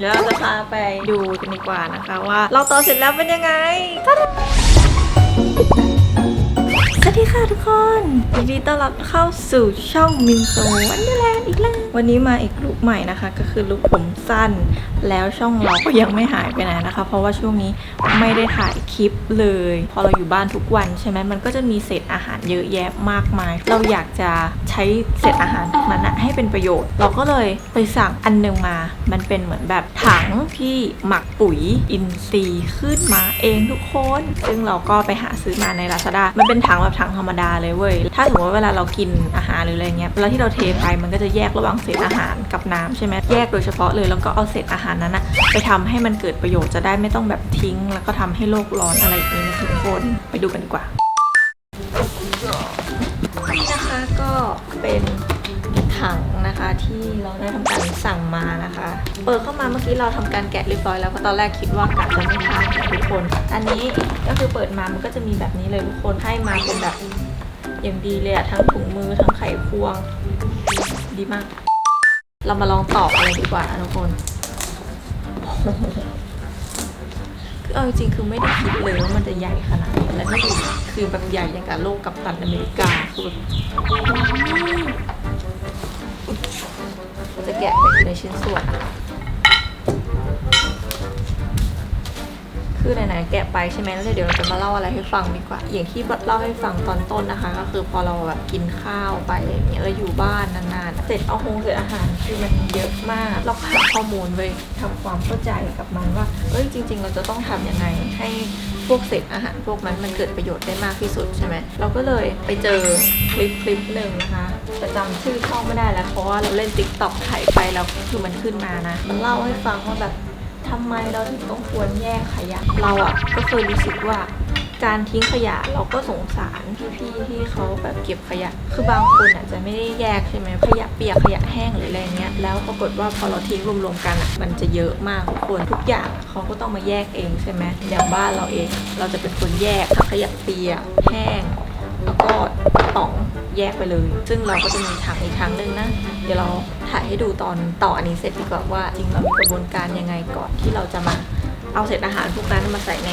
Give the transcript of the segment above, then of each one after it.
เดี๋ยวเราจะพาไปดูกันดีกว่านะคะว่า เราต่อเสร็จแล้วเป็นยังไงตาดาสวัสดีค่ะทุกคนยินดีต้อนรับเข้าสู่ช่องมินโซวันเดอร์แลน อีกแล้ว วันนี้มาอีกลุคใหม่นะคะ ก็คือลุคผมสั้น แล้วช่องเราก็ยังไม่หายไปไหนนะคะ เพราะว่าช่วงนี้ไม่ได้ถ่ายคลิปเลย พอเราอยู่บ้านทุกวันใช่ไหมมันก็จะมีเศษอาหารเยอะแยะมากมาย เราอยากจะใช้เศษอาหารนั้นนะให้เป็นประโยชน์ เราก็เลยไปสั่งอันหนึงมา มันเป็นเหมือนแบบถังที่หมักปุ๋ยอินทรีย์ขึ้นมาเองทุกคน ซึ่งเราก็ไปหาซื้อมาใน Lazada มันเป็นถังแบบถังธรรมดาเลยเว้ย ถ้าสมมติว่าเวลาเรากินอาหารหรืออะไรเงี้ยเวลาที่เราเทไปมันก็จะแยกระหว่างเศษอาหารกับน้ำใช่ไหมแยกโดยเฉพาะเลยแล้วก็เอาเศษอาหารนั้นนะไปทำให้มันเกิดประโยชน์จะได้ไม่ต้องแบบทิ้ง แล้วก็ทำให้โลกร้อนอะไรอย่างนี้นะทุกคนไปดูกันดีกว่านี่นะคะก็เป็นถังนะคะที่เราได้ทำการสั่งมานะคะ เปิดเข้ามาเมื่อกี้เราทำการแกะเรียบร้อยแล้วเพราะตอนแรกคิดว่ากะจะไม่ทานทุกคน อันนี้ก็คือเปิดมามันก็จะมีแบบนี้เลยทุกคนให้มาเป็นแบบอย่างดีเลยอะทั้งถุงมือทั้งไขควง ดีมาก เรามาลองตอกอะไรดีกว่านะทุกคนคือเอาจริงๆคือไม่ได้คิดเลยว่ามันจะใหญ่ขนาดนี้และนี่ดูคือแบบใหญ่อย่างกับโลกกับตันอเมริกาคือแบบจะแกะไปในชิ้นส่วน คือไหนๆแกะไปใช่ไหมแล้วเดี๋ยวเราจะมาเล่าอะไรให้ฟังดีกว่า อย่างที่เล่าให้ฟังตอนต้นนะคะ ก็คือพอเราแบบกินข้าวไปอย่างเงี้ยเราอยู่บ้านนานๆ เสร็จเอาหงเสร็จอาหารคือมันเยอะมาก เราหาข้อมูลไว้ทำความเข้าใจกับมันว่าเอ้ยจริง ๆ เราจะต้องทำยังไงให้พวกเศษอาหารพวกนั้นมันเกิดประโยชน์ได้มากที่สุดใช่ไหมเราก็เลยไปเจอคลิปคลิปหนึ่งนะคะจะจำชื่อช่องไม่ได้แล้วเพราะว่าเราเล่นติ๊กต็อกถ่ายไปแล้วคือมันขึ้นมานะ มันเล่าให้ฟังว่าแบบ ทำไมเราถึงต้องควรแยกขยะ เราอะ่ะก็เคยรู้สึกว่าการทิ้งขยะเราก็สงสารพี่ๆที่เขาแบบเก็บขยะ คือบางคนอาจจะไม่ได้แยกใช่ไหมขยะเปียกขยะแห้งหรืออะไรเงี้ย แล้วปรากฏว่าพอเราทิ้งรวมๆกันอะมันจะเยอะมากทุกคนทุกอย่างเขาก็ต้องมาแยกเองใช่ไหมอย่างบ้านเราเอง เราจะเป็นคนแยกขยะเปียกแห้ง แล้วก็ แยกไปเลย ซึ่งเราก็จะมีถังอีกครั้งหนึ่งนะ เดี๋ยวเราถ่ายให้ดูตอนต่ออันนี้เสร็จดีกว่าว่าจริงเรามีกระบวนการยังไงก่อนที่เราจะมาเอาเศษอาหารพวกนั้นมาใส่ใน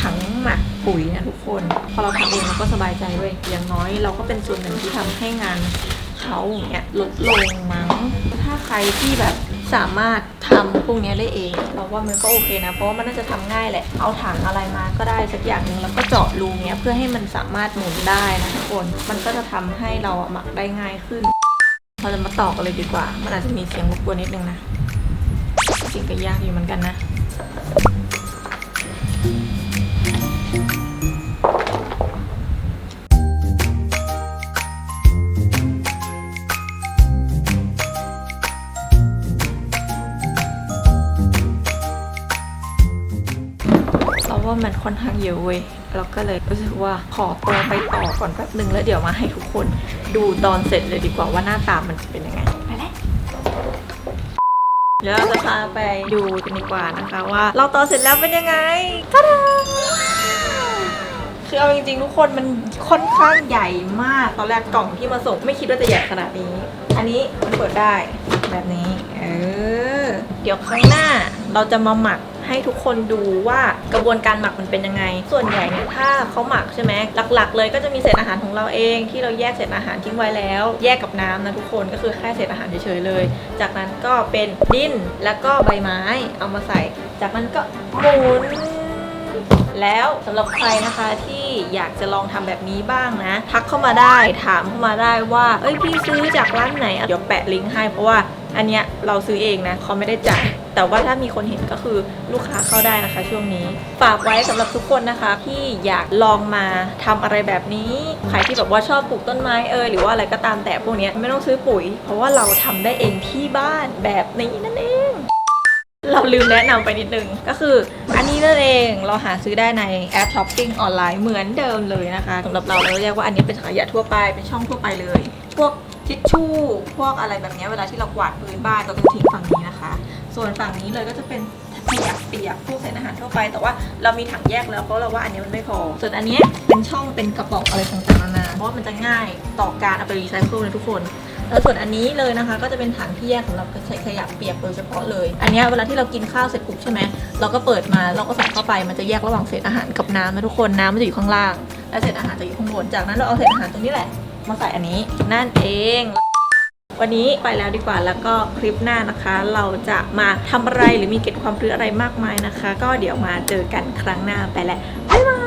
ถังหมักปุ๋ยนะทุกคน พอเราทำเองเราก็สบายใจด้วยอย่างน้อยเราก็เป็นส่วนหนึ่งที่ทำให้งานเขาอย่างเงี้ยลดลงมั้งถ้าใครที่แบบ สามารถทำพวกนี้ได้เองเราว่ามันก็โอเคนะ เพราะว่ามันน่าจะทำง่ายแหละ เอาถังอะไรมาก็ได้สักอย่างหนึ่งแล้วก็เจาะรูเนี้ยเพื่อให้มันสามารถหมุนได้นะทุกคน มันก็จะทำให้เราหมักได้ง่ายขึ้น เราจะมาต่อกันเลยดีกว่า มันอาจจะมีเสียงรบกวนนิดนึงนะ จริงก็ยากอยู่เหมือนกันนะ ว่ามันค่อนข้างเยอะเว้ยเราก็เลยรู้สึกว่าขอตัวไปต่อก่อนแป๊บหนึ่งแล้วเดี๋ยวมาให้ทุกคนดูตอนเสร็จเลยดีกว่าว่าหน้าตามันจะเป็นยังไงไปเลยเดี๋ยวเราจะพาไปดูกันดีกว่านะคะว่า เราต่อเสร็จแล้วเป็นยังไงตาดาคือเอาจริงๆทุกคนมันค่อนข้างใหญ่มากตอนแรกกล่องที่มาส่งไม่คิดว่าจะใหญ่ขนาดนี้ อันนี้มันเปิดได้แบบนี้ เออ เดี๋ยวครั้งหน้าเราจะมาหมัก ให้ทุกคนดูว่ากระบวนการหมักมันเป็นยังไง ส่วนใหญ่เนี่ยถ้าเขาหมักใช่ไหมหลัก ๆ เลยก็จะมีเศษอาหารของเราเองที่เราแยกเศษอาหารทิ้งไว้แล้ว แยกกับน้ำนะทุกคนก็คือแค่เศษอาหารเฉยๆเลย จากนั้นก็เป็นดินแล้วก็ใบไม้เอามาใส่ จากนั้นก็หมุนแล้วสำหรับใครนะคะที่อยากจะลองทำแบบนี้บ้างนะ ทักเข้ามาได้ถามเข้ามาได้ว่า เอ้ยพี่ซื้อจากร้านไหน เดี๋ยวแปะลิงก์ให้เพราะว่า อันเนี้ยเราซื้อเองนะเขาไม่ได้จ่ายแต่ว่าถ้ามีคนเห็นก็คือลูกค้าเข้าได้นะคะ ช่วงนี้ ฝากไว้สำหรับทุกคนนะคะที่อยากลองมาทำอะไรแบบนี้ใครที่แบบว่าชอบปลูกต้นไม้เอยหรือว่าอะไรก็ตามแต่พวกเนี้ยไม่ต้องซื้อปุ๋ย เพราะว่าเราทำได้เองที่บ้านแบบนี้นั่นเองเราลืมแนะนำไปนิดนึง ก็คืออันนี้นั่นเองเราหาซื้อได้ในแอปช้อปปิ้งออนไลน์เหมือนเดิมเลยนะคะสำหรับเราเราเรียกว่าอันนี้เป็นขยะทั่วไปเป็นช่องทั่วไปเลย พวก ทิชชู่พวกอะไรแบบนี้เวลาที่เรากวาดพื้นบ้านเราต้องทิ้งฝั่งนี้นะคะ ส่วนฝั่งนี้เลยก็จะเป็นขยะเปียกพวกเศษอาหารทั่วไป แต่ว่าเรามีถังแยกแล้วเพราะเราว่าอันนี้มันไม่พอ ส่วนอันนี้เป็นช่องเป็นกระป๋องอะไรต่างๆนานาเพราะมันจะง่ายต่อการเอาไปรีไซเคิลนะทุกคนแล้วส่วนอันนี้เลยนะคะ ก็จะเป็นถังที่แยกสำหรับใช้ขยะเปียกโดยเฉพาะเลย อันนี้เวลาที่เรากินข้าวเสร็จปุ๊บใช่ไหมเราก็เปิดมาเราก็ใส่เข้าไปมันจะแยกระหว่างเศษอาหารกับน้ำนะทุกคนน้ำมันจะอยู่ข้างล่างและเศษอาหารจะอยู่ข้างบนจากนั้นเราเอาเศษอาหารตรงนี้แหละ มาใส่อันนี้นั่นเอง วันนี้ไปแล้วดีกว่าแล้วก็คลิปหน้านะคะ เราจะมาทำอะไรหรือมีเก็ดความรู้อะไรมากมายนะคะ ก็เดี๋ยวมาเจอกันครั้งหน้าไปแล้วบ๊ายบาย